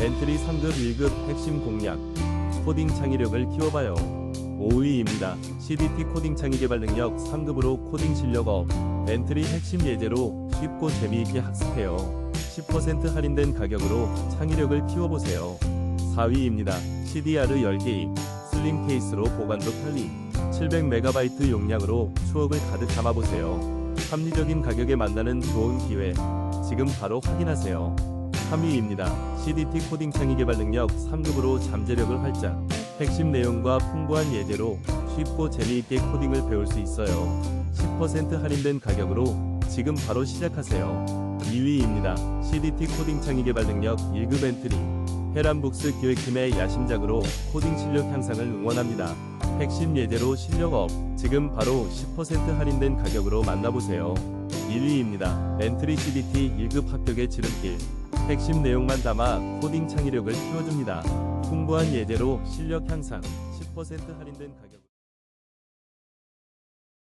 벤틀리 3급 1급 핵심 공략 코딩 창의력을 키워봐요 5위입니다. CDT 코딩 창의 개발 능력 3급으로 코딩 실력 업 벤틀리 핵심 예제로 쉽고 재미있게 학습해요 10% 할인된 가격으로 창의력을 키워보세요 4위입니다. CDR 10개입 슬림 케이스로 보관도 편리 700MB 용량으로 추억을 가득 담아보세요. 합리적인 가격에 만나는 좋은 기회 지금 바로 확인하세요. 3위입니다. CDT 코딩 창의 개발 능력 3급으로 잠재력을 활짝 핵심 내용과 풍부한 예제로 쉽고 재미있게 코딩을 배울 수 있어요. 10% 할인된 가격으로 지금 바로 시작하세요. 2위입니다. CDT 코딩 창의 개발 능력 1급 엔트리 헤란북스 기획팀의 야심작으로 코딩 실력 향상을 응원합니다. 핵심 예제로 실력업 지금 바로 10% 할인된 가격으로 만나보세요. 1위입니다. 엔트리 CDT 1급 합격의 지름길 핵심 내용만 담아 코딩 창의력을 키워줍니다. 풍부한 예제로 실력 향상 10% 할인된 가격